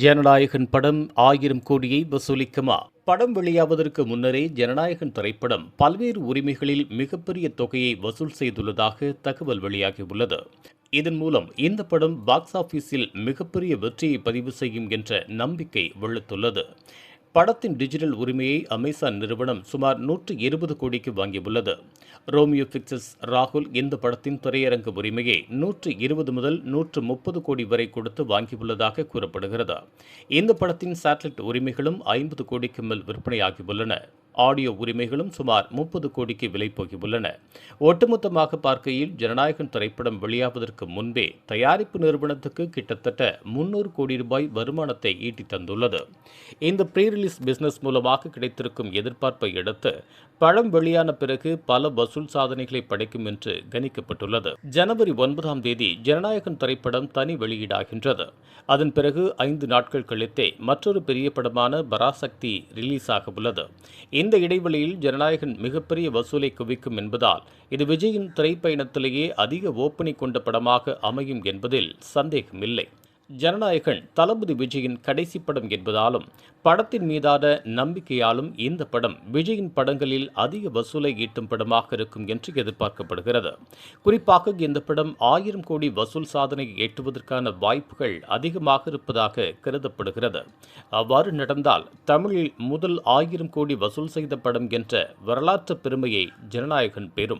ஜனநாயகன் படம் ஆயிரம் கோடியை வசூலிக்குமா? படம் வெளியாவதற்கு முன்னரே ஜனநாயகன் திரைப்படம் பல்வேறு உரிமைகளில் மிகப்பெரிய தொகையை வசூல் செய்துள்ளதாக தகவல் வெளியாகியுள்ளது. இதன் மூலம் இந்த படம் பாக்ஸ் ஆபீஸில் மிகப்பெரிய வெற்றியை பதிவு செய்யும் என்ற நம்பிக்கை வெளுத்துள்ளது. படத்தின் டிஜிட்டல் உரிமையை அமேசான் நிறுவனம் சுமார் நூற்று இருபது கோடிக்கு வாங்கியுள்ளது. ரோமியோ பிக்சர்ஸ் ராகுல் இந்த படத்தின் திரையரங்கு உரிமையை நூற்று இருபது முதல் நூற்று முப்பது கோடி வரை கொடுத்து வாங்கியுள்ளதாக கூறப்படுகிறது. இந்த படத்தின் சேட்டலைட் உரிமைகளும் ஐம்பது கோடிக்கு மேல் விற்பனையாகியுள்ளன. ஆடியோ உரிமைகளும் சுமார் முப்பது கோடிக்கு விலை போகியுள்ளன. ஒட்டுமொத்தமாக பார்க்கையில் ஜனநாயகன் திரைப்படம் வெளியாவதற்கு முன்பே தயாரிப்பு நிறுவனத்துக்கு கிட்டத்தட்ட முன்னூறு கோடி ரூபாய் வருமானத்தை ஈட்டி தந்துள்ளது. இந்த ப்ரீ ரிலீஸ் பிசினஸ் மூலமாக கிடைத்திருக்கும் எதிர்பார்ப்பை அடுத்து படம் வெளியான பிறகு பல வசூல் சாதனைகளை படைக்கும் என்று கணிக்கப்பட்டுள்ளது. ஜனவரி ஒன்பதாம் தேதி ஜனநாயகன் திரைப்படம் தனி வெளியீடாகின்றது. அதன் பிறகு ஐந்து நாட்கள் கழித்தே மற்றொரு பெரிய படமான பராசக்தி ரிலீஸ் ஆக உள்ளது. இந்த இடைவெளியில் ஜனநாயகன் மிகப்பெரிய வசூலை குவிக்கும் என்பதால் இது விஜயின் திரைப்பயணத்திலேயே அதிக ஓப்பனி கொண்ட படமாக அமையும் என்பதில் சந்தேகமில்லை. ஜனநாயகன் தளபதி விஜயின் கடைசி படம் என்பதாலும் படத்தின் மீதான நம்பிக்கையாலும் இந்த படம் விஜயின் படங்களில் அதிக வசூலை ஈட்டும் படமாக இருக்கும் என்று எதிர்பார்க்கப்படுகிறது. குறிப்பாக இந்த படம் ஆயிரம் கோடி வசூல் சாதனை எட்டுவதற்கான வாய்ப்புகள் அதிகமாக இருப்பதாக கருதப்படுகிறது. அவ்வாறு நடந்தால் தமிழில் முதல் ஆயிரம் கோடி வசூல் செய்த படம் என்ற வரலாற்று பெருமையை ஜனநாயகன் பெறும்.